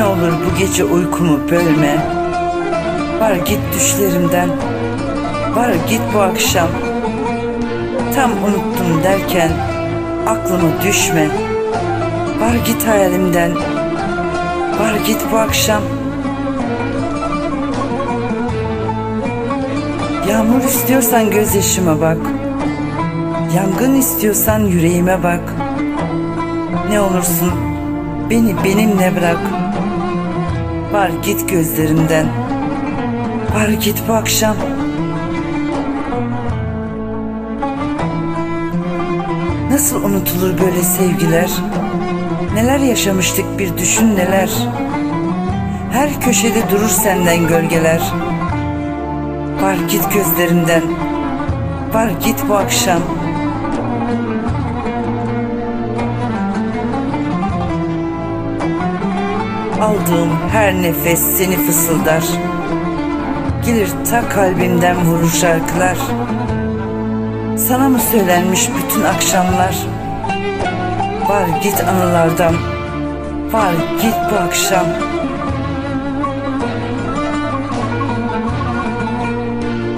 olur bu gece uykumu bölme. Var git düşlerimden. Var git bu akşam. Tam unuttum derken aklıma düşme. Var git hayalimden. Var git bu akşam. Yağmur istiyorsan gözyaşıma bak. Yangın istiyorsan yüreğime bak. Ne olursun beni benimle bırak. Var git gözlerimden. Var git bu akşam. Nasıl unutulur böyle sevgiler? Neler yaşamıştık bir düşün neler. Her köşede durur senden gölgeler. Var git gözlerimden. Var git bu akşam. Aldığım her nefes seni fısıldar. Gelir ta kalbimden vurur şarkılar. Sana mı söylenmiş bütün akşamlar? Var git anılardan. Var git bu akşam.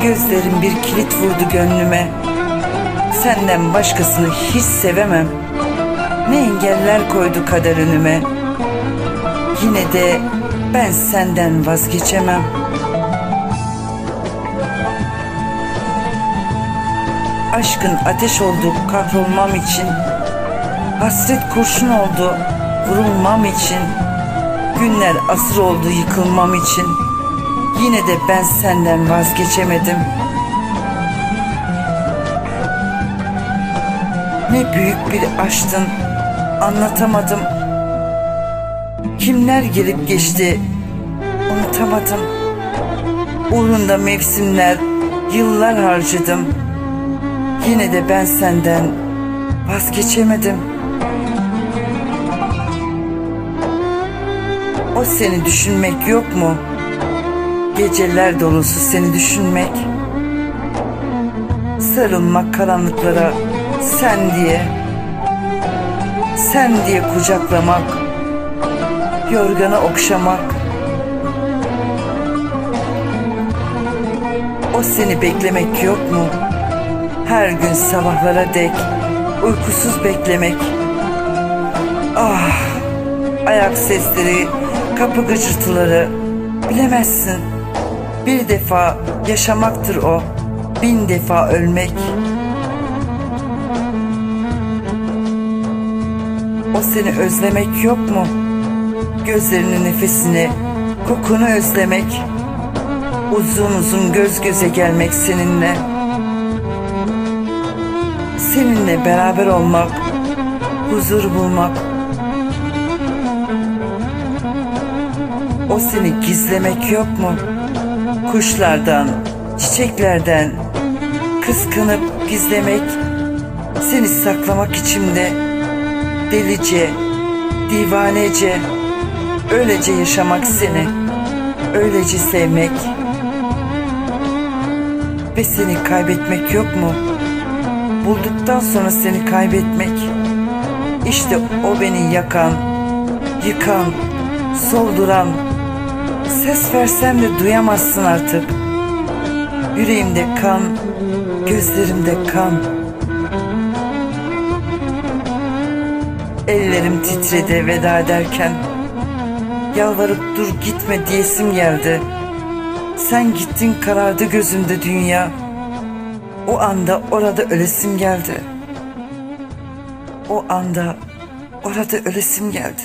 Gözlerim bir kilit vurdu gönlüme. Senden başkasını hiç sevemem. Ne engeller koydu kader önüme. Yine de ben senden vazgeçemem. Aşkın ateş oldu kahrolmam için. Hasret kurşun oldu vurulmam için. Günler asır oldu yıkılmam için. Yine de ben senden vazgeçemedim. Ne büyük bir aştın anlatamadım. Kimler gelip geçti unutamadım. Uğrunda mevsimler, yıllar harcadım. Yine de ben senden vazgeçemedim. O seni düşünmek yok mu? Geceler dolusu seni düşünmek. Sarılmak karanlıklara sen diye. Sen diye kucaklamak. Yorgana okşamak. O seni beklemek yok mu? Her gün sabahlara dek uykusuz beklemek. Ah, ayak sesleri, kapı gıcırtıları bilemezsin. Bir defa yaşamaktır o, bin defa ölmek. O seni özlemek yok mu? Gözlerinin nefesini, kokunu özlemek. Uzun uzun göz göze gelmek seninle. Seninle beraber olmak, huzur bulmak. O seni gizlemek yok mu? Kuşlardan, çiçeklerden kıskanıp gizlemek, seni saklamak içimde delice, divanece, öylece yaşamak seni, öylece sevmek ve seni kaybetmek yok mu? Bulduktan sonra seni kaybetmek, işte o beni yakan, yıkan, solduran, ses versem de duyamazsın artık. Yüreğimde kan, gözlerimde kan. Ellerim titredi veda ederken. Yalvarıp dur gitme diyesim geldi. Sen gittin karardı gözümde dünya. O anda orada ölesim geldi. O anda orada ölesim geldi.